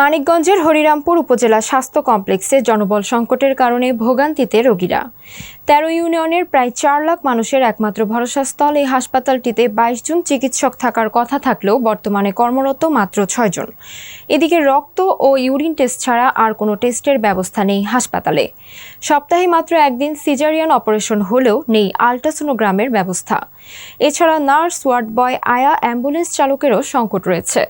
মানিকগঞ্জের হরিরামপুর উপজেলা স্বাস্থ্য কমপ্লেক্সে জনবল সংকটের কারণে ভোগান্তিতে রোগীরা। তেরো ইউনিয়নের প্রায় চার লাখ মানুষের একমাত্র ভরসাস্থল এই হাসপাতালটিতে বাইশ জন চিকিৎসক থাকার কথা থাকলেও বর্তমানে কর্মরত মাত্র ছয়জন এদিকে রক্ত ও ইউরিন টেস্ট ছাড়া আর কোনো টেস্টের ব্যবস্থা নেই হাসপাতালে। সপ্তাহে মাত্র একদিন সিজারিয়ান অপারেশন হলেও নেই আলট্রাসোনোগ্রামের ব্যবস্থা। এছাড়া নার্স, ওয়ার্ড বয়, আয়া, অ্যাম্বুলেন্স চালকেরও সংকট রয়েছে।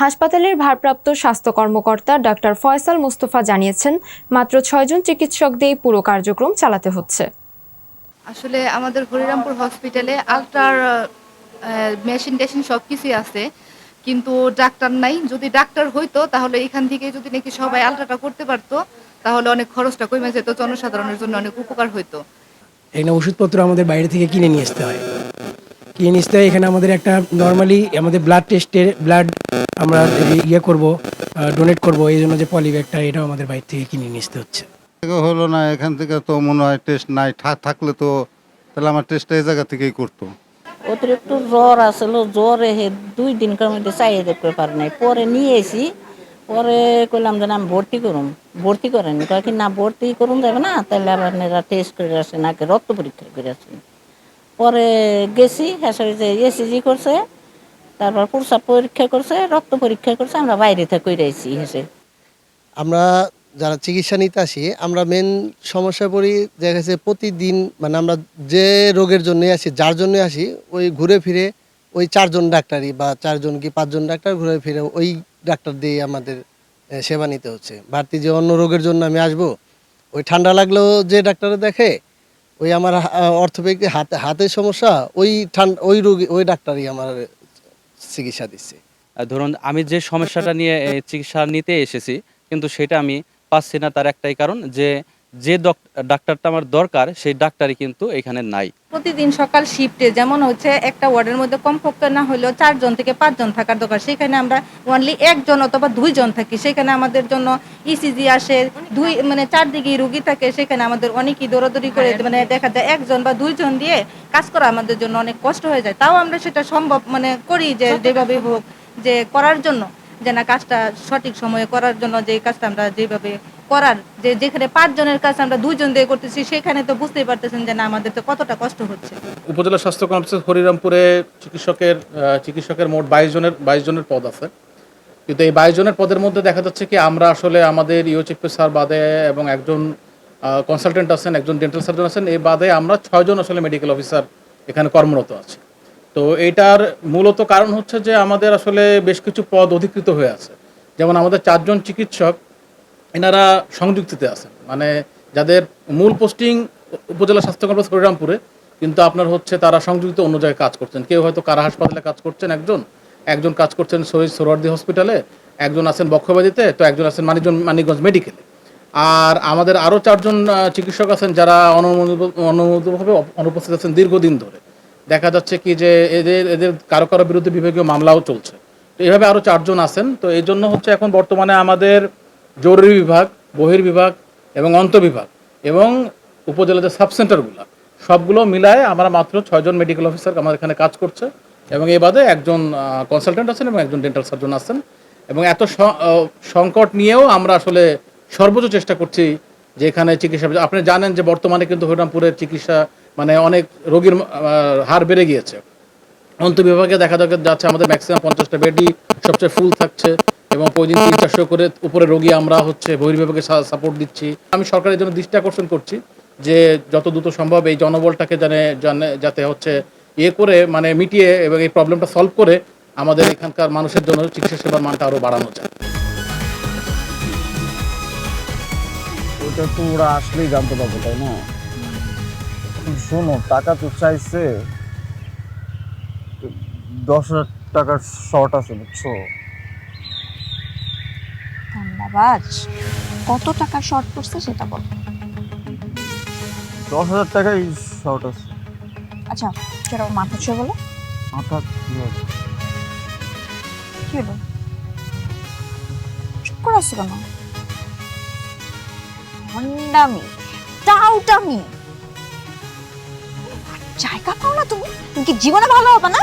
হাসপাতালের ভারপ্রাপ্ত স্বাস্থ্য কর্মকর্তা ডাক্তার ফয়সাল মোস্তফা জানিয়েছেন মাত্র ছয়জন চিকিৎসক দিয়ে পুরো কার্যক্রম চালাতে হচ্ছে। আসলে আমাদের হরিরামপুর হসপিটালে আলট্রার মেশিন টেশিন সব কিছুই আছে কিন্তু ডাক্তার নাই। যদি ডাক্তার হইতো তাহলে এখান থেকে যদি নাকি সবাই আলট্রাটা করতে পারতো তাহলে অনেক খরচটা কমে যেত জনসাধারণের জন্য অনেক উপকার হইতো। এখানে ওষুধপত্র আমাদের বাইরে থেকে কিনে নিয়ে আসতে হয়। কিনে নিয়ে আসতে হয় এখানে আমাদের একটা নর্মালি আমাদের ব্লাড টেস্টের ব্লাড আমরা ইয়ে করব ডোনেট করব এই জন্য যে পলিব্যাগটা এটাও আমাদের বাইরে থেকে কিনে আসতে হচ্ছে। হলো না এখান থেকে তো মনে হয় টেস্ট নাই থাকলে তো তাহলে আমার টেস্টটা এই জায়গা থেকেই করতো। অতিরিক্ত জ্বর আসলো জ্বরে হে দুই দিনকার মধ্যে চাইয়ে দেখতে পারে নাই। পরে নিয়ে এসি পরে কইলাম যে আমি ভর্তি করুম। ভর্তি করেন কি না ভর্তি করুন যাবে না তাহলে আবার আপনারা টেস্ট করে আসেন আগে রক্ত পরীক্ষা করে আসেন পরে গেছি হ্যাঁ যে এসিজি করছে তারপর প্রসাব পরীক্ষা করছে, রক্ত পরীক্ষা করছে, আমরা বাইরে থেকে আইছি হেসে আমরা যারা চিকিৎসা নিতে আসি, আমরা মেন সমস্যায় পড়ি, দেখা গেছে প্রতিদিন মানে আমরা যে রোগের জন্য আসি, যার জন্য আসি, ওই ঘুরে ফিরে ওই চারজন ডাক্তারই বা চারজন কি পাঁচজন ডাক্তার ঘুরে ফিরে ওই ডাক্তার দিয়ে আমাদের সেবা নিতে হচ্ছে। বাড়তি যে অন্য রোগের জন্য আমি আসব, ওই ঠান্ডা লাগলেও যে ডাক্তারে দেখে, ওই আমার অর্থোপেডিক হাতে, হাতের সমস্যা, ওই ঠান্ডা, ওই রোগী, ওই ডাক্তারই আমার চিকিৎসা দিচ্ছে। ধরুন আমি যে সমস্যাটা নিয়ে চিকিৎসা নিতে এসেছি কিন্তু সেটা আমি পাচ্ছি না তার একটাই কারণ যে যে ডক- ডাক্তারটা আমার দরকার সেই ডাক্তারই কিন্তু এখানে নাই। প্রতিদিন সকাল শিফটে যেমন হচ্ছে একটা ওয়ার্ডের মধ্যে কমপক্ষে না হলেও চারজন থেকে পাঁচজন থাকার দরকার। সেখানে আমরা অনলি একজন অথবা দুইজন থাকি। সেখানে আমাদের জন্য ইসিজি আসে দুই মানে চারদিকে রুগী থাকে। সেখানে আমাদের অনেকই দৌড়াদৌড়ি করে মানে দেখা যায় একজন বা দুইজন দিয়ে কাজ করা আমাদের জন্য অনেক কষ্ট হয়ে যায়। তাও আমরা সেটা সম্ভব মানে করি যে যেভাবে হোক যে করার জন্য যে না কাজটা সঠিক সময়ে করার জন্য যে কাজটা আমরা যেভাবে করার যে যেখানে পাঁচজনের কাজ আমরা দুইজন দিয়ে করতেছি, সেখানে তো বুঝতেই পারতেছেন যে না, আমাদের তো কতটা কষ্ট হচ্ছে। উপজেলা স্বাস্থ্য কমপ্লেক্স হরিরামপুরে চিকিৎসকের চিকিৎসকের মোট বাইশ জনের বাইশ জনের পদ আছে। কিন্তু এই বাইশ জনের পদের মধ্যে দেখা যাচ্ছে কি, আমরা আসলে আমাদের ইউচিপি স্যার বাদে এবং একজন কনসালটেন্ট আছেন, একজন ডেন্টাল সার্জন আছেন, এই বাদে আমরা ছয়জন আসলে মেডিকেল অফিসার এখানে কর্মরত আছি। তো এইটার মূলত কারণ হচ্ছে যে আমাদের আসলে বেশ কিছু পদ অধিকৃত হয়ে আছে। যেমন আমাদের চারজন চিকিৎসক এনারা সংযুক্তিতে আছেন। মানে যাদের মূল পোস্টিং উপজেলা স্বাস্থ্য কমপ্লেক্স হরিরামপুরে কিন্তু আপনার হচ্ছে তারা সংযুক্ত অন্য জায়গায় কাজ করছেন। কেউ হয়তো কারা হাসপাতালে কাজ করছেন একজন একজন কাজ করছেন শহীদ সোহরার্দি হসপিটালে, একজন আছেন বক্ষবাদিতে তো একজন আছেন মানিকগঞ্জ মানিকগঞ্জ মেডিকেলে। আর আমাদের আরও চারজন চিকিৎসক আছেন যারা অনুমোদিত- অনুমোদিতভাবে অনুপস্থিত আছেন দীর্ঘদিন ধরে। দেখা যাচ্ছে কি যে এদের এদের কারও কারও বিরুদ্ধে বিভাগীয় মামলাও চলছে। তো এইভাবে আরও চারজন আছেন। তো এই জন্য হচ্ছে এখন বর্তমানে আমাদের জরুরি বিভাগ বহির্বিভাগ এবং অন্তর্বিভাগ এবং উপজেলার যে সাব সেন্টারগুলো সবগুলো মিলায় আমরা মাত্র ছয়জন মেডিকেল অফিসার আমাদের এখানে কাজ করছে এবং এ বাদে একজন কনসালটেন্ট আছেন এবং একজন ডেন্টাল সার্জন আছেন এবং এত সংকট নিয়েও আমরা আসলে সর্বোচ্চ চেষ্টা করছি যে এখানে চিকিৎসা আপনি জানেন যে বর্তমানে কিন্তু হরিরামপুরের চিকিৎসা মানে অনেক রোগীর হার বেড়ে গিয়েছে। অন্তর্বিভাগে দেখা দেখা যাচ্ছে আমাদের ম্যাক্সিমাম পঞ্চাশটা বেডই সবচেয়ে ফুল থাকছে এবং প্রতিদিন তিন চারশো করে উপরে রোগী আমরা হচ্ছে বহির্বিভাগে সাপোর্ট দিচ্ছি। আমি সরকারের জন্য দৃষ্টি আকর্ষণ করছি যে যত দ্রুত সম্ভব এই জনবলটাকে জানে যাতে হচ্ছে ইয়ে করে মানে মিটিয়ে এবং এই প্রবলেমটা সলভ করে আমাদের এখানকার মানুষের জন্য চিকিৎসা সেবার মানটা আরও বাড়ানো যায়। ওরা আসলেই জানতে পারব, তাই না? শোনো, টাকা তো চাইছে, দশ হাজার টাকার শর্ট আছে বুঝছ? ধন্যবাদ। কত টাকা শর্ট পড়ছে সেটা বল। দশ হাজার টাকাই শর্ট আছে। আচ্ছা সেটা মাথা ছুঁয়ে বলো। মাথা? কি হলো? চুপ করে আসছো কেন? ভণ্ডামি টাউটামি। জায়গা পাও না তুমি? তুমি কি জীবনে ভালো হবে না?